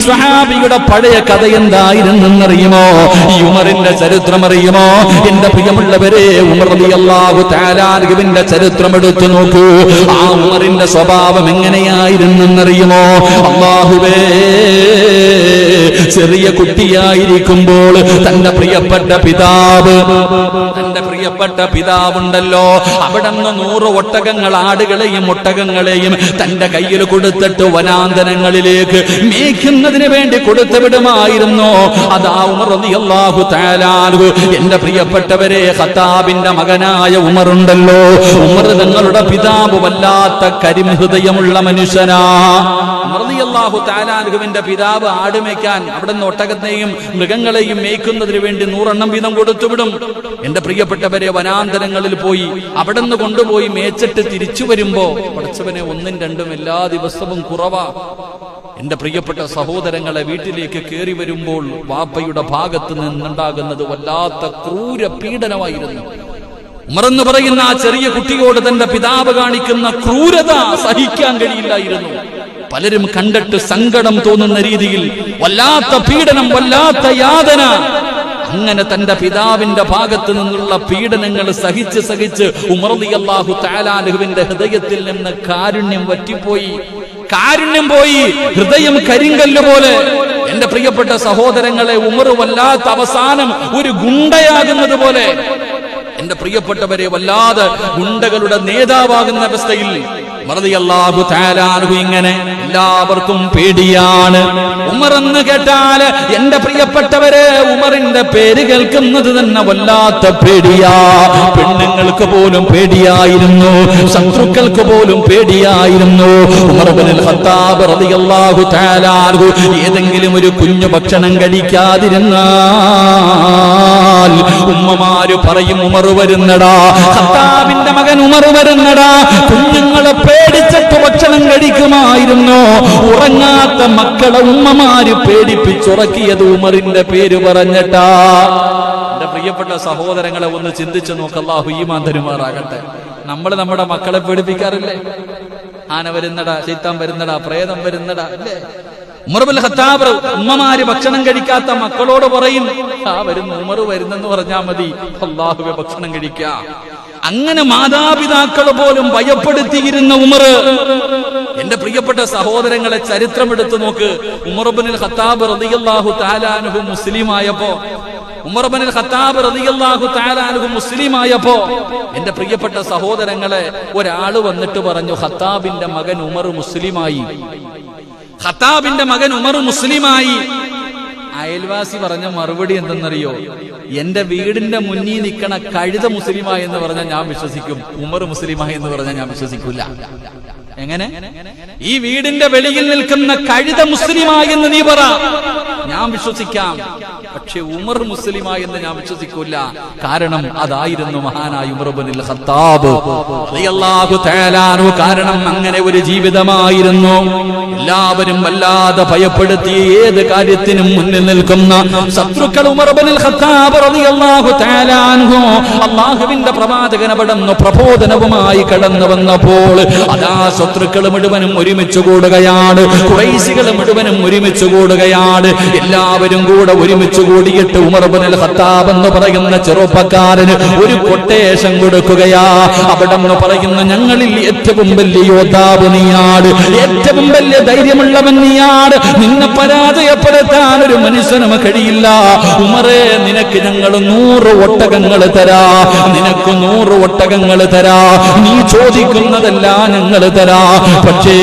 സ്വഹാബിയുടെ പഴയ കഥ എന്തായിരുന്നെന്നറിയുമോ? ഉമറിന്റെ ചരിത്രം അറിയുമോ എന്റെ പ്രിയമുള്ളവരെ ഉമർ അള്ളാഹു താലാർഗുവിന്റെ ചരിത്രം എടുത്തു നോക്കൂ. ആ ഉമറിന്റെ സ്വഭാവം എങ്ങനെയായിരുന്നെന്നറിയുമോ? അള്ളാഹുവേ ചെറിയ കുട്ടിയായിരിക്കുമ്പോൾ തന്റെ പ്രിയപ്പെട്ട പിതാവ് തന്റെ പ്രിയപ്പെട്ട പിതാവുണ്ടല്ലോ. അവിടെ നിന്ന് നൂറ് ഒട്ടകങ്ങൾ ആടുകളെയും ഒട്ടകങ്ങളെയും തന്റെ കയ്യിൽ കൊടുത്തിട്ട് വനാന്തരങ്ങളിലേക്ക് മേയ്ക്കുന്നതിന് വേണ്ടി കൊടുത്തു വിടുമായിരുന്നു. അതാ ഉമർ അള്ളാഹു തആലാഹു എന്റെ പ്രിയപ്പെട്ടവരെ ഖത്താബിന്റെ മകനായ ഉമറുണ്ടല്ലോ. ഉമർ തങ്ങളുടെ പിതാവ് വല്ലാത്ത കരിം ഹൃദയമുള്ള മനുഷ്യനാ റളിയല്ലാഹു താലാനുഹുവിന്റെ പിതാവ് ആടുമേക്കാൻ അവിടെ നിന്ന് ഒട്ടകത്തെയും മൃഗങ്ങളെയും മേയ്ക്കുന്നതിന് വേണ്ടി നൂറെണ്ണം വീതം കൊടുത്തുവിടും. എന്റെ പ്രിയപ്പെട്ടവരെ വനാന്തരങ്ങളിൽ പോയി അവിടെ നിന്ന് കൊണ്ടുപോയി മേച്ചിട്ട് തിരിച്ചു വരുമ്പോ പഠിച്ചവനെ ഒന്നും രണ്ടും എല്ലാ ദിവസവും കുറവാ. എന്റെ പ്രിയപ്പെട്ട സഹോദരങ്ങളെ വീട്ടിലേക്ക് കയറി വരുമ്പോൾ വാപ്പയുടെ ഭാഗത്ത് നിന്നുണ്ടാകുന്നത് വല്ലാത്ത ക്രൂര പീഡനമായിരുന്നു. ഉമറെന്ന് പറയുന്ന ആ ചെറിയ കുട്ടിയോട് തന്റെ പിതാവ് കാണിക്കുന്ന ക്രൂരത സഹിക്കാൻ കഴിയില്ലായിരുന്നു. പലരും കണ്ടിട്ട് സങ്കടം തോന്നുന്ന രീതിയിൽ വല്ലാത്ത പീഡനം വല്ലാത്ത യാതന. അങ്ങനെ തന്റെ പിതാവിന്റെ ഭാഗത്ത് നിന്നുള്ള പീഡനങ്ങൾ സഹിച്ച് സഹിച്ച് ഉമർദി അള്ളാഹു താലാലുഹുവിന്റെ ഹൃദയത്തിൽ നിന്ന് കാരുണ്യം വറ്റിപ്പോയി. കാരുണ്യം പോയി. ഹൃദയം കരിങ്കല്ല് പോലെ. എന്റെ പ്രിയപ്പെട്ട സഹോദരങ്ങളെ ഉമർ വല്ലാത്ത അവസാനം ഒരു ഗുണ്ടയാകുന്നത് പോലെ. എന്റെ പ്രിയപ്പെട്ടവരെ വല്ലാതെ ഗുണ്ടകളുടെ നേതാവാകുന്ന അവസ്ഥയിൽ മറുതിയല്ലാഹു താലാർഹു ഇങ്ങനെ എല്ലാവർക്കും പേടിയാണ്. ഉമർ എന്ന് കേട്ടാൽ എന്റെ പ്രിയപ്പെട്ടവരെ ഉമറിന്റെ പേര് കേൾക്കുന്നത് തന്നെ വല്ലാത്ത പേടിയാ. പെണ്ണുങ്ങൾക്ക് പോലും പേടിയായിരുന്നു. ശത്രുക്കൾക്ക് പോലും പേടിയായിരുന്നു. ഉമർ ഇബ്നുൽ ഖത്താബ് റളിയല്ലാഹു തആലാഹു ഏതെങ്കിലും ഒരു കുഞ്ഞു ഭക്ഷണം കഴിക്കാതിരുന്നാൽ ഉമ്മമാര് പറയും ഉമർ വരുന്നടാ. ഖത്താബിന്റെ മകൻ ഉമർ വരുന്നടാ. കുഞ്ഞുങ്ങളെ പേടിച്ചിട്ട് ഭക്ഷണം കഴിക്കുമായിരുന്നു. ഉറങ്ങാത്ത മക്കളെ ഉമ്മമാര് പേടിപ്പിച്ചുറക്കിയത് ഉമറിന്റെ പേര് പറഞ്ഞിട്ടാ. എന്റെ പ്രിയപ്പെട്ട സഹോദരങ്ങളെ ഒന്ന് ചിന്തിച്ചു നോക്കല്ലാ ഈമാൻ തരുമാറാകട്ടെ. നമ്മൾ നമ്മുടെ മക്കളെ പേടിപ്പിക്കാറില്ലേ? ആന വരുന്നടാ ചീത്താൻ വരുന്നടാ പ്രേതം വരുന്നടാ അല്ലേ? ഉമർബുൽ ഖത്താബ് ഉമ്മമാര് ഭക്ഷണം കഴിക്കാത്ത മക്കളോട് പറയും ആ വരുന്ന ഉമർ വരുന്നെന്ന് പറഞ്ഞാ മതി. അള്ളാഹുവെ ഭക്ഷണം കഴിക്കാം. അങ്ങനെ മാതാപിതാക്കൾ പോലും ഭയപ്പെടുത്തിയിരുന്ന ഉമർ. എന്റെ പ്രിയപ്പെട്ട സഹോദരങ്ങളെ ചരിത്രം എടുത്തു നോക്ക്. ഉമർബിനിൽ ഖത്താബ് റളിയല്ലാഹു താലാനുഹു മുസ്ലിമായപ്പോ ഉമർബനിൽ ഖത്താബ് റളിയല്ലാഹു താലാനുഹു മുസ്ലിമായപ്പോ എന്റെ പ്രിയപ്പെട്ട സഹോദരങ്ങളെ ഒരാൾ വന്നിട്ട് പറഞ്ഞു ഖത്താബിന്റെ മകൻ ഉമർ മുസ്ലിമായി. ഖത്താബിന്റെ മകൻ ഉമർ മുസ്ലിമായി. അയൽവാസി പറഞ്ഞ മറുപടി എന്തെന്നറിയോ? എന്റെ വീടിന്റെ മുന്നിൽ നിൽക്കണ കഴുത മുസ്ലിമായി എന്ന് പറഞ്ഞാൽ ഞാൻ വിശ്വസിക്കും. ഉമർ മുസ്ലിമായി എന്ന് പറഞ്ഞാൽ ഞാൻ വിശ്വസിക്കൂല. എങ്ങനെ? ഈ വീടിന്റെ വെളിയിൽ നിൽക്കുന്ന കഴുത മുസ്ലിമായെന്ന് നീ പറ. ഞാൻ വിശ്വസിക്കാം. പക്ഷെ ഉമർ മുസ്ലിമായെന്ന് ഞാൻ വിശ്വസിക്കൂല. കാരണം അതായിരുന്നു മഹാനായ ഉമർബുനിൽ ഹത്താബ് കാരണം അങ്ങനെ ഒരു ജീവിതമായിരുന്നു. എല്ലാവരും വല്ലാതെ ഭയപ്പെടുത്തി ഏത് കാര്യത്തിനും മുന്നിൽ നിൽക്കുന്ന ശത്രുക്കൾ ഉമർബനിൽ ഹത്താബ്. അള്ളാഹുവിന്റെ പ്രവാചകനപടന്നു പ്രബോധനവുമായി കടന്നു വന്നപ്പോൾ അതാ ശത്രുക്കൾ മുഴുവനും ഒരുമിച്ച് കൂടുകയാണ്. കുറൈശികൾ മുഴുവനും ഒരുമിച്ച് കൂടുകയാണ്. എല്ലാവരും കൂടെ ഒരുമിച്ച് കൂടിയിട്ട് ഉമർബുനൽ ഹത്താബ് എന്ന് പറയുന്ന ചെറുപ്പക്കാരന് ഒരു കൊട്ടേഷൻ കൊടുക്കുകയാ. അവിടെ നിന്ന് പറയുന്ന ഞങ്ങളിൽ ഏറ്റവും വലിയ യോദ്ധാവ് നീയാണ്. ഏറ്റവും വലിയ ധൈര്യമുള്ളവൻ നീയാണ്. നിന്നെ പരാജയപ്പെടുത്താൻ ഒരു മനുഷ്യനും കഴിയില്ല. ഉമറേ നിനക്ക് ഞങ്ങൾ നൂറ് ഒട്ടകങ്ങൾ തരാ. നിനക്ക് നൂറ് ഒട്ടകങ്ങൾ തരാ. നീ ചോദിക്കുന്നതെല്ലാം ഞങ്ങൾ തരാ. പക്ഷേ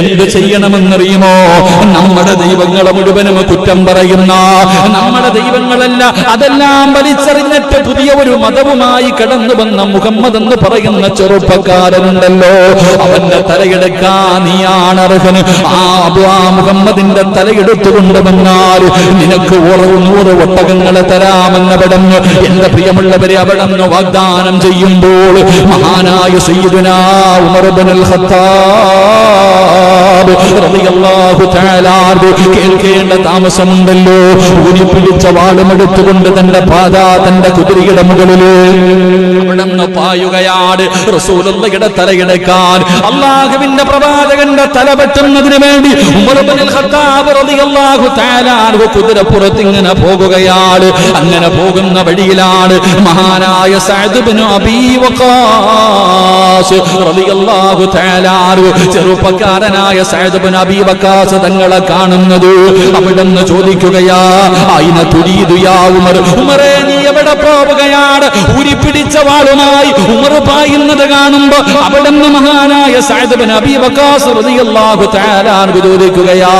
എന്ത് ചെയ്യണമെന്നറിയുമോ? നമ്മുടെ ദൈവങ്ങളെ മുഴുവനും കുറ്റം പറയുന്ന നമ്മുടെ ദൈവങ്ങളല്ല അതെല്ലാം വലിച്ചെറിഞ്ഞിട്ട് പുതിയ ഒരു മതവുമായി കടന്നു വന്ന മുഹമ്മദ് എന്ന് പറയുന്ന ചെറുപ്പക്കാരനുണ്ടല്ലോ. അവന്റെ തലയെടുക്കാൻ നീയാണ് അർഹന് ആ മുഹമ്മദിന്റെ തലയെടുത്തു കൊണ്ടുവന്നാൽ നിനക്ക് ഓരോ നൂറ് ഒട്ടകങ്ങളെ തരാമെന്ന് പടഞ്ഞ് എന്റെ പ്രിയമുള്ളവരെ അവിടെ വാഗ്ദാനം ചെയ്യുമ്പോൾ മഹാനായ സയ്യിദുനാ ഉമർ അൽ ഖത്താബ് കേൾക്കേണ്ട താമസമുണ്ടല്ലോ. ഊരി പിടിച്ച വാളുമെടുത്തുകൊണ്ട് തന്റെ പാത തന്റെ കുതിരയുടെ മുകളിൽ പായുകയാണ്. റസൂലുള്ളയുടെ തലയെടുക്കാൻ അള്ളാഹുവിന്റെ പ്രവാചകന്റെ തല വെട്ടുന്നതിന് വേണ്ടി കുതിരപ്പുറത്ത് ഇങ്ങനെ പോകുകയാണ്. അങ്ങനെ പോകുന്ന വഴിയിലാണ് മഹാനായ തആല ചെറുപ്പക്കാരനായ സഅദ് ഇബ്നു അബീ വഖാസ് തങ്ങളെ കാണുന്നത് അവിടെന്ന് ചോദിക്കുകയാ അയിന തുരീദു യാ ഉമർ? ഉമറേ നീ എവിടെ പോവുകയാണ്? പിടിച്ച വാളുമായി ഉമർ പായുന്നത് കാണുമ്പോ അവിടെന്ന് മഹാനായ സഅദ് ഇബ്നു അബീ വഖാസ് റളിയല്ലാഹു തആല ചോദിക്കുകയാ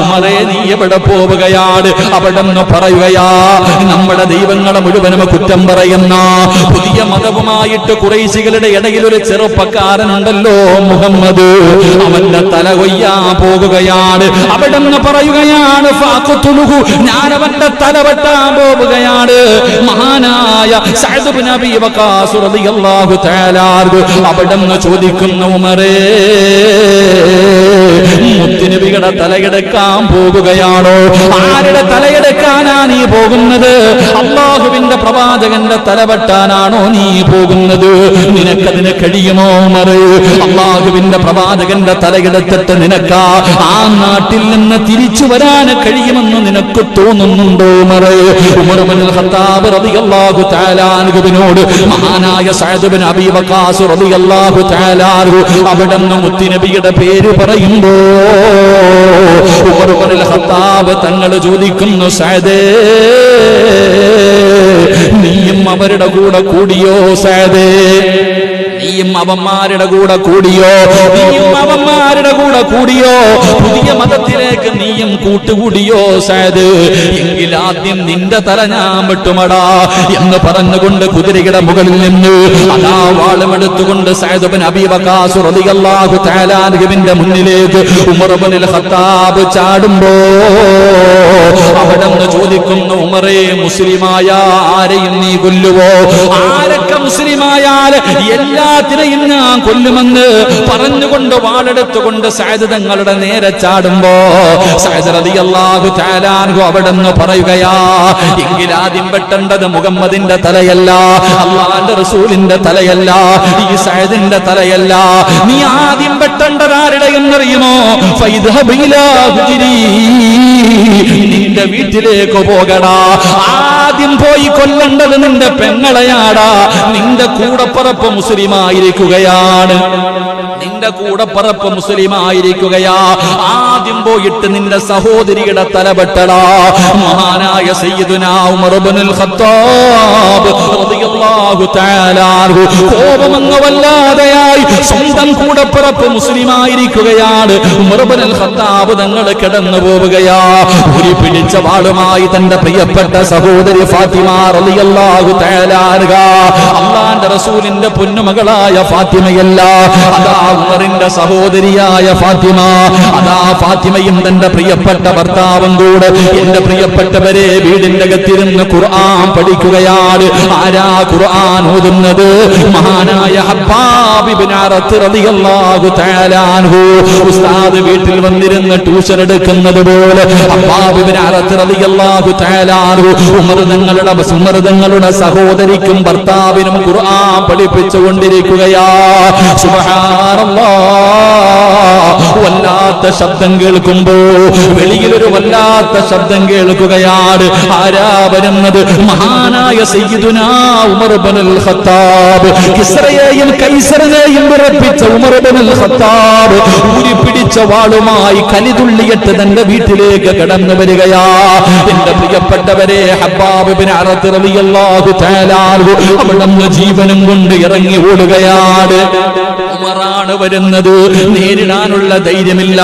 ഉമറേ നീ എവിടെ പോവുകയാണ്? അവിടെന്ന് പറയുകയാ നമ്മുടെ ദൈവങ്ങളെ മുഴുവനും കുറ്റം പറയുന്ന പുതിയ മതവുമായിട്ട് കുറേശികളുടെ ഇടയിൽ ഒരു ചെറുപ്പക്കാരനുണ്ടല്ലോ മുഹമ്മദ്. അവന്റെ തല കൊയ്യാൻ പോകുകയാണ് അവിടുന്ന് പറയുകയാണ് ഫാഖത്തുലുഹു ഞാൻ അവന്റെ തല പോവുകയാണ്. മഹാനായ അൻഹു അവിടുന്ന് ചോദിക്കുന്നു ഉമറേ മുത്തുനബിയുടെ തലയെടുക്കാൻ പോകുകയാണോ ആരുടെ തലയെടുക്കാനാ നീ പോകുന്നത്? അള്ളാഹുവിന്റെ പ്രവാചകന്റെ തലവെട്ടാനാണോ നീ പോകുന്നത്? നിനക്കതിന് കഴിയുമോ ഉമർ അള്ളാഹുവിന്റെ പ്രവാചകന്റെ തലയെടുത്തിട്ട് നിനക്കാ ആ നാട്ടിൽ നിന്ന് തിരിച്ചു വരാൻ കഴിയുമെന്ന് നിനക്ക് തോന്നുന്നുണ്ടോ അൻഹുവിനോട് മഹാനായ സഅദ് ബിൻ അബീ വഖാസ് റളിയല്ലാഹു തആല അൻഹു അവിടുന്ന് മുത്തുനബിയുടെ പേര് പറയുമ്പോ തങ്ങൾ ചോദിക്കുന്നു സഅദേ നീയും അവരുടെ കൂടെ കൂടിയോ സഅദേ? നീയും അവന്മാരുടെ കൂടെ കൂടിയോ? നീയും അവന്മാരുടെ കൂടെ കൂടിയോ? പുതിയ മതത്തിലേക്ക് നീയും കൂട്ടുകൂടിയോ സാദ് എങ്കിൽ ആദ്യം നിന്റെ തല ഞാൻ വിട്ടുമടാ എന്ന് പറഞ്ഞുകൊണ്ട് കുതിരയുടെ മുകളിൽ നിന്ന് അതാ വാളുമെടുത്തുകൊണ്ട് സായദബൻ അബീബക്കാസു റളിയല്ലാഹു തആലാഹുവിന്റെ മുന്നിലേക്ക് ഉമർ ഇബ്നുൽ ഖത്താബ് ചാടുമ്പോൾ അവിടെ നിന്ന് ചോദിക്കുന്നു ഉമറേ മുസ്ലിമായ ആരെയും നീ കൊല്ലുവോ? ആരൊക്കെ മുസ്ലിമായാൽ എല്ലാത്തിനെയും ഞാൻ കൊല്ലുമെന്ന് പറഞ്ഞുകൊണ്ട് വാളെടുത്തുകൊണ്ട് സായത് തങ്ങളുടെ നേരെ ചാടുമ്പോ റളിയല്ലാഹു തആലാൻഹു അവിടെ പറയുകയാ എങ്കിലാദ്യം വെട്ടേണ്ടത് മുഹമ്മദിന്റെ തലയല്ല അള്ളാന്റെ റസൂലിന്റെ തലയല്ല ഈ സൈദിന്റെ തലയല്ല. നീ ആദ്യം വെട്ടേണ്ടത് ആരുടെ എന്നറിയുമോ? നിന്റെ വീട്ടിലേക്ക് പോകടാ. ആദ്യം പോയി കൊല്ലേണ്ടത് നിന്റെ പെങ്ങളെയാടാ. നിന്റെ കൂടപ്പറപ്പ് മുസ്ലിമായിരിക്കുകയാണ്. നിന്റെ മുസ്ലിം മുസ്ലിമായിരിക്കുകയാ. ആദ്യം പോയിട്ട് നിന്റെ സഹോദരിയുടെ തലപെട്ടടാ മഹാനായ സയ്യിദുനാ ഉമർ ഇബ്നുൽ ഖത്താബ് റളിയല്ലാഹു തആല സ്വന്തം കൂടപ്പറപ്പ് മുസ്ലിമായിരിക്കുകയാണ്. ഉമർ ഇബ്നുൽ ഖത്താബ് തങ്ങൾ കിടന്നു പോവുകയാ. ഒരു പിടിച്ച വാളുമായി തന്റെ പ്രിയപ്പെട്ട സഹോദരി ഫാത്തിമ റളിയല്ലാഹു തആല അള്ളാന്റെ റസൂലിന്റെ പൊന്നുമകളായ ഫാത്തിമയല്ല. അതാ ഉമറിന്റെ സഹോദരിയായ ഫാത്തിമ. അതാ ഫാത്തിമയും തന്റെ പ്രിയപ്പെട്ട ഭർത്താവും കൂടെ. എന്റെ പ്രിയപ്പെട്ടവരെ വീടിന്റെ അകത്തിരുന്ന് ഖുർആൻ പഠിക്കുകയാണ്. ആരാ ഖുർആൻ ഓതുന്നത്? മഹാനായ ഉസ്താദ് വീട്ടിൽ വന്നിരുന്ന് ട്യൂഷൻ എടുക്കുന്നത് പോലെ ഹബ്ബാബ് ഇബ്നു അറത്ത് റളിയല്ലാഹു തആല അൻഹു. ഉമർ നിങ്ങളുടെ സഹോദരിക്കും ഭർത്താവിനും ഖുർആൻ പഠിപ്പിച്ചുകൊണ്ടിരിക്കുകയാ സുബ്ഹാനല്ലാഹ് വല്ലാത്ത ശബ്ദം കേൾക്കുമ്പോ വെളിയിൽ ഒരു വല്ലാത്ത ശബ്ദം കേൾക്കുകയാണ്. ആരാ വരുന്നത്? മഹാനായ സയ്യിദുനാ ഉമർ ഇബ്നുൽ ഖത്താബ്. കിസ്രയെയും കൈസറിനെയും വിറപ്പിച്ച ഉമർ ഇബ്നുൽ ഖത്താബ് ഊരി പിടിച്ച വാളുമായി കലിതുള്ളിയിട്ട് തന്റെ വീട്ടിലേക്ക് കടന്നു വരികയാ. എന്റെ പ്രിയപ്പെട്ടവരെ ഹബ്ബാബ് ബിൻ അറത്ത് റളിയല്ലാഹു തആല അവിടുന്ന് ജീവനും കൊണ്ട് ഇറങ്ങി ഓടുകയാണ്. ഉമറാണ് വരുന്നത്. നേരിടാനുള്ള ധൈര്യമില്ല.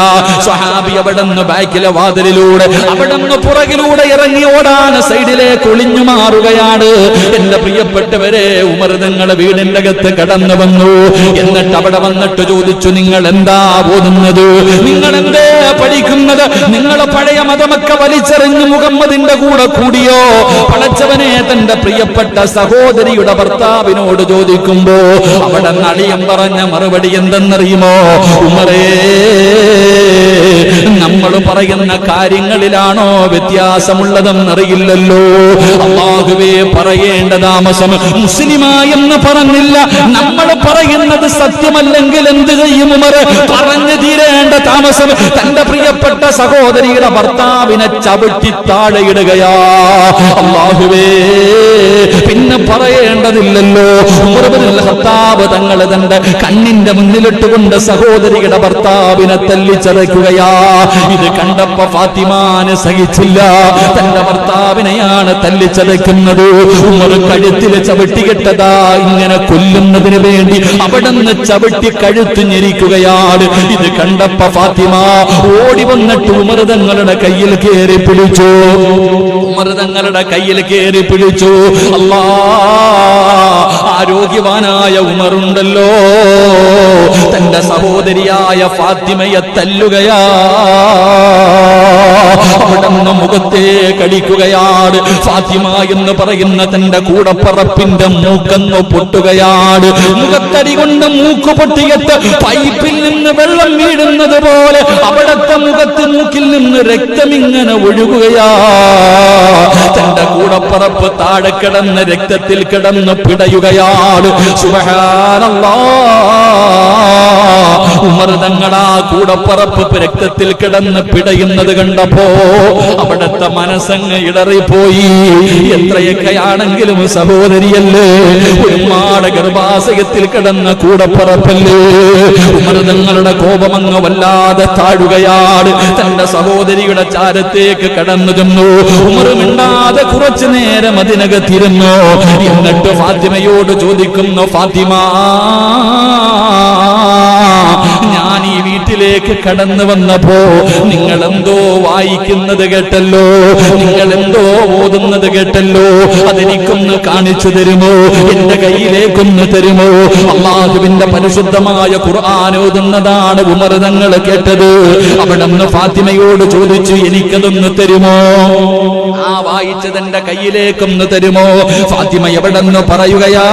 സ്വഹാബി നിന്ന് ബാക്കിലെ വാതിലിലൂടെ അവിടെ നിന്ന് പുറകിലൂടെ ഇറങ്ങി ഓടാൻ സൈഡിലേക്ക് ഒളിഞ്ഞു മാറുകയാണ്. എന്റെ പ്രിയപ്പെട്ടവരെ ഉമർ നിങ്ങളെ വീടിന്റെ അകത്ത് കടന്നു വന്നു. എന്നിട്ട് അവിടെ വന്നിട്ട് ചോദിച്ചു നിങ്ങൾ എന്താ ഓതുന്നത്? നിങ്ങൾ എന്തേ പഠിക്കുന്നത്. നിങ്ങളെ പഴയ മതമൊക്കെ വലിച്ചെറിഞ്ഞ് മുഹമ്മദിന്റെ കൂടെ കൂടിയോ? പടച്ചവനെ തന്റെ പ്രിയപ്പെട്ട സഹോദരിയുടെ ഭർത്താവിനോട് ചോദിക്കുമ്പോ അവിടെ നടിയം പറഞ്ഞ മറുപടി എന്തെന്നറിയുമോ? ഉമറേ നമ്മൾ പറയുന്ന കാര്യങ്ങളിലാണോ വ്യത്യാസമുള്ളതെന്നറിയില്ലല്ലോ. അള്ളാഹുവേ പറയേണ്ട താമസം മുസ്ലിമായെന്ന് പറഞ്ഞില്ല. നമ്മൾ പറയുന്നത് സത്യമല്ലെങ്കിൽ എന്ത് ചെയ്യും പറഞ്ഞു തീരേണ്ട താമസം തന്റെ പ്രിയപ്പെട്ട സഹോദരിയുടെ ഭർത്താവിനെ ചവിട്ടി താഴെയിടുകയാ അള്ളാഹുവേ പിന്നെ പറയേണ്ടതില്ലല്ലോ. ഭർത്താവ് തങ്ങളെ തന്റെ കണ്ണിന്റെ മുന്നിലിട്ടുകൊണ്ട് സഹോദരിയുടെ ഭർത്താവിനെ തല്ലിച്ചതയ്ക്കുകയാ. ഇത് കണ്ടപ്പോ ഫാത്തിമാന് സഹിച്ചില്ല. തന്റെ ഭർത്താവിനെയാണ് തല്ലിച്ചതയ്ക്കുന്നത്. ഉമർ കഴുത്തിൽ ചവിട്ടി കെട്ടതാ ഇങ്ങനെ കൊല്ലുന്നതിന് വേണ്ടി അവിടുന്ന് ചവിട്ടി കഴുത്ത് ഞെരിക്കുകയാണ്. ഇത് കണ്ടപ്പോ ഫാത്തിമ ഓടി വന്നിട്ട് ഉമർ തങ്ങളുടെ കയ്യിൽ കയറി പിടിച്ചു. ഉമർ തങ്ങളുടെ കയ്യിൽ കയറി പിടിച്ചു. അല്ലാ ആരോഗ്യവാനായ ഉമറുണ്ടല്ലോ സഹോദരിയായ ഫാത്തിമയെ തല്ലുകയാ. അവിടുന്ന് മുഖത്തെ കടിക്കുകയാണ് ഫാത്തിമ എന്ന് പറയുന്ന തന്റെ കൂടപ്പറപ്പിന്റെ മൂക്കന്ന് പൊട്ടുകയാണ് മുഖത്തടി കൊണ്ട് മൂക്ക് പൊട്ടിയിട്ട് പൈപ്പിൽ നിന്ന് വെള്ളം വീഴുന്നത് പോലെ അവിടത്തെ മുഖത്ത് മൂക്കിൽ നിന്ന് രക്തമിങ്ങനെ ഒഴുകുകയാ. തന്റെ കൂടപ്പറപ്പ് താഴെ കിടന്ന് രക്തത്തിൽ കിടന്ന് പിടയുകയാണ് സുബഹാനല്ലാ. ഉമർ തങ്ങളാ കൂടപ്പറപ്പ് രക്തത്തിൽ കിടന്ന് പിടയുന്നത് കണ്ടപ്പോ അവിടത്തെ മനസ്സങ്ങ് ഇടറിപ്പോയി. എത്രയൊക്കെയാണെങ്കിലും സഹോദരിയല്ലേ ഒരുപാട് ഗർഭാശയത്തിൽ കിടന്ന കൂടപ്പറപ്പല്ലേ? ഉമർ തങ്ങളുടെ കോപമങ്ങ് വല്ലാതെ താഴുകയാണ്. തന്റെ സഹോദരിയുടെ ചാരത്തേക്ക് കടന്നു ചെന്നു. ഉമറുമിണ്ടാതെ കുറച്ചു നേരം അതിനകത്തിരുന്നു എന്നിട്ട് ഫാത്തിമയോട് ചോദിക്കുന്നു ഫാത്തിമ വീട്ടിലേക്ക് കടന്നു വന്നപ്പോ നിങ്ങൾ എന്തോ വായിക്കുന്നത് കേട്ടല്ലോ? നിങ്ങൾ എന്തോ ഓതുന്നത് കേട്ടല്ലോ? അതെനിക്കൊന്ന് കാണിച്ചു തരുമോ? എന്റെ കയ്യിലേക്കൊന്ന് തരുമോ? അള്ളാഹുവിന്റെ പരിശുദ്ധമായ ഖുർആൻ ഓതുന്നതാണ് ഉമർ തങ്ങൾ കേട്ടത്. അവിടെ നിന്ന് ഫാത്തിമയോട് ചോദിച്ചു എനിക്കതൊന്ന് തരുമോ? ആ വായിച്ചതെന്റെ കയ്യിലേക്കൊന്ന് തരുമോ? ഫാത്തിമ എവിടെ നിന്ന് പറയുകയാ?